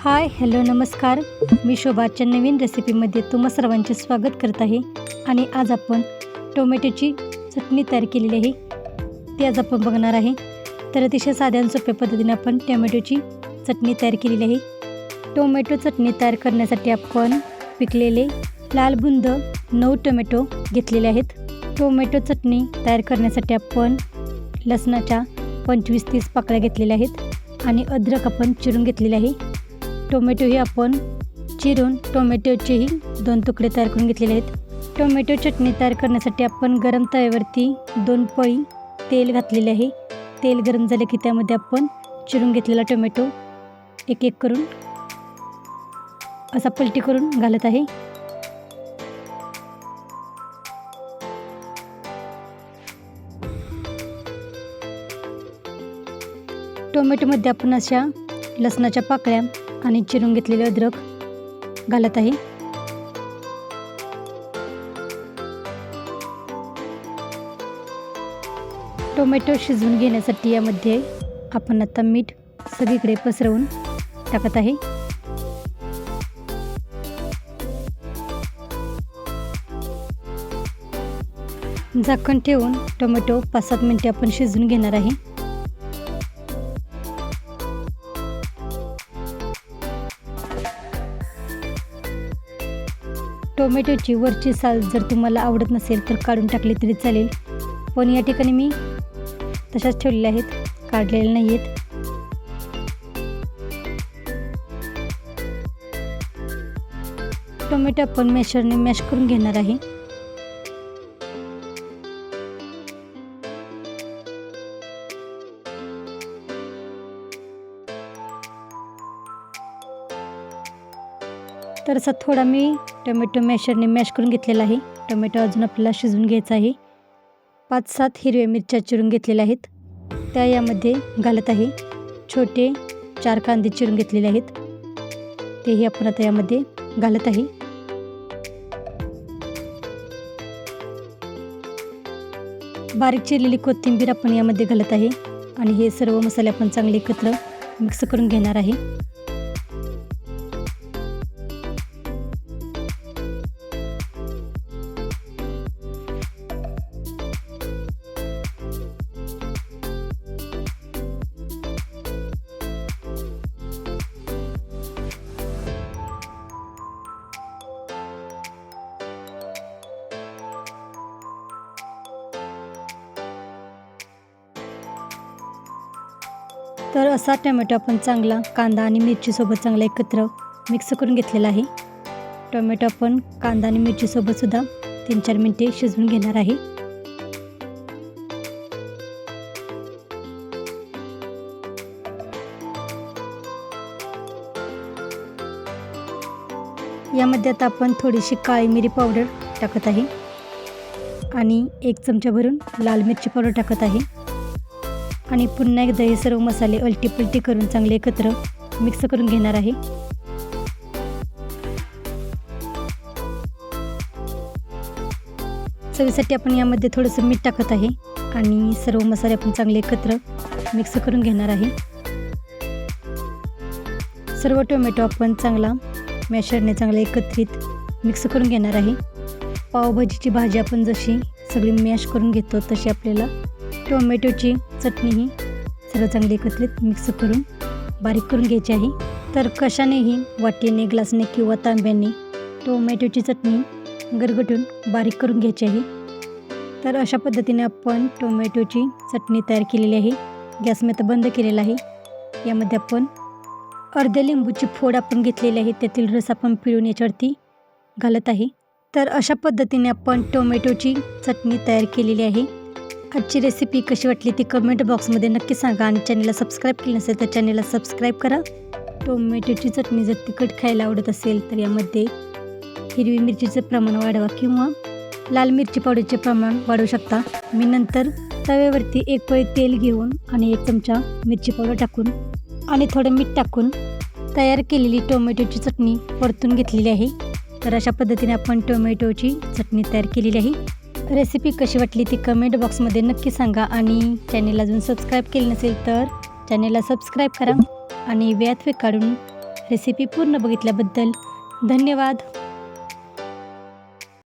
Hi hello नमस्कार. मी शोभाच्या नवीन रेसिपीमध्ये तुम्हा सर्वांचे स्वागत करत आहे. आणि आज आपण टोमॅटोची चटणी तयार केलेली आहे. ती आज आपण बघणार आहे. तर अतिशय साध्या सोप्या पद्धतीने आपण टोमॅटोची चटणी तयार केलेली आहे. टोमॅटो चटणी तयार करण्यासाठी आपण पिकलेले लाल बुंद नऊ टोमॅटो घेतलेले आहेत. टोमॅटो चटणी तयार करण्यासाठी आपण लसणाच्या पंचवीस तीस पाकळ्या घेतलेल्या आहेत. आणि अद्रक आपण चिरून घेतलेले आहे. टोमॅटोही आपण चिरून टोमॅटोचेही दोन तुकडे तयार करून घेतलेले आहेत. टोमॅटो चटणी तयार करण्यासाठी आपण गरम तव्यावरती दोन पळी तेल घातलेले आहे. तेल गरम झाले की त्यामध्ये आपण चिरून घेतलेला टोमॅटो एक एक करून असा पलटी करून घालत आहे. टोमॅटोमध्ये आपण अशा लसणाच्या पाकळ्या आणि चिरून घेतलेले अद्रक घालत आहे. टोमॅटो शिजवून घेण्यासाठी यामध्ये आपण आता मीठ सगळीकडे पसरवून टाकत आहे. झाकण ठेवून टोमॅटो पाच सात मिनटे आपण शिजवून घेणार आहे. टोमॅटोची वरची साल जर तुम्हाला आवडत नसेल तर काढून टाकली तरी चालेल. पण या ठिकाणी मी तशाच ठेवलेल्या आहेत काढलेल्या नाही आहेत टोमॅटो आपण मॅशरने मॅश करून घेणार आहे. तर असा थोडा मी टोमॅटो मॅशरने मॅश करून घेतलेला आहे. टोमॅटो अजून आपल्याला शिजवून घ्यायचा आहे. पाच सात हिरव्या मिरच्या चिरून घेतलेल्या आहेत. त्या यामध्ये घालत आहे छोटे चार कांदे चिरून घेतलेले आहेत. तेही आपण आता यामध्ये घालत आहे. बारीक चिरलेली कोथिंबीर आपण यामध्ये घालत आहे. आणि हे सर्व मसाले आपण चांगले एकत्र मिक्स करून घेणार आहे. तर असा टोमॅटो आपण चांगला कांदा आणि मिरचीसोबत चांगला एकत्र मिक्स करून घेतलेला आहे. टोमॅटो आपण कांदा आणि मिरचीसोबतसुद्धा तीन चार मिनटे शिजवून घेणार आहे. यामध्ये आता आपण थोडीशी काळी मिरी पावडर टाकत आहे. आणि एक चमचा भरून लाल मिरची पावडर टाकत आहे. आणि पुन्हा एकदा हे सर्व मसाले अलटी पलटी करून चांगले एकत्र मिक्स करून घेणार आहे. चवीसाठी आपण यामध्ये थोडंसं मीठ टाकत आहे आणि सर्व मसाले आपण चांगले एकत्र मिक्स करून घेणार आहे. सर्व टोमॅटो आपण चांगला मॅशरने चांगला एकत्रित मिक्स करून घेणार आहे. पावभाजीची भाजी आपण जशी सगळी मॅश करून घेतो तशी आपल्याला टोमॅटोची चटणी ही सर्व चांगली एकत्रित मिक्स करून बारीक करून घ्यायची आहे. तर कशानेही वाटीने ग्लासने किंवा तांब्याने टोमॅटोची चटणी गरगटून बारीक करून घ्यायची आहे. तर अशा पद्धतीने आपण टोमॅटोची चटणी तयार केलेली आहे. गॅस मी आता बंद केलेला आहे. यामध्ये आपण अर्ध्या लिंबूची फोड आपण घेतलेली आहे. त्यातील रस आपण पिळून याच्यावरती घालत आहे. तर अशा पद्धतीने आपण टोमॅटोची चटणी तयार केलेली आहे. आजची रेसिपी कशी वाटली ती कमेंट बॉक्समध्ये नक्की सांगा आणि चॅनलला सबस्क्राईब केलं नसेल तर चॅनलला सबस्क्राईब करा. टोमॅटोची चटणी जर तिखट खायला आवडत असेल तर यामध्ये हिरवी मिरचीचं प्रमाण वाढवा किंवा लाल मिरची पावडरचे प्रमाण वाढवू शकता. मी नंतर तव्यावरती एक पळी तेल घेऊन आणि एक चमचा मिरची पावडर टाकून आणि थोडं मीठ टाकून तयार केलेली टोमॅटोची चटणी परतून घेतलेली आहे. तर अशा पद्धतीने आपण टोमॅटोची चटणी तयार केलेली आहे. रेसिपी कशी वाटली ती कमेंट बॉक्समध्ये नक्की सांगा. आणि चॅनेल अजून सबस्क्राईब केली नसेल तर चॅनेलला सबस्क्राईब करा. आणि व्यात वेळ काढून रेसिपी पूर्ण बघितल्याबद्दल धन्यवाद.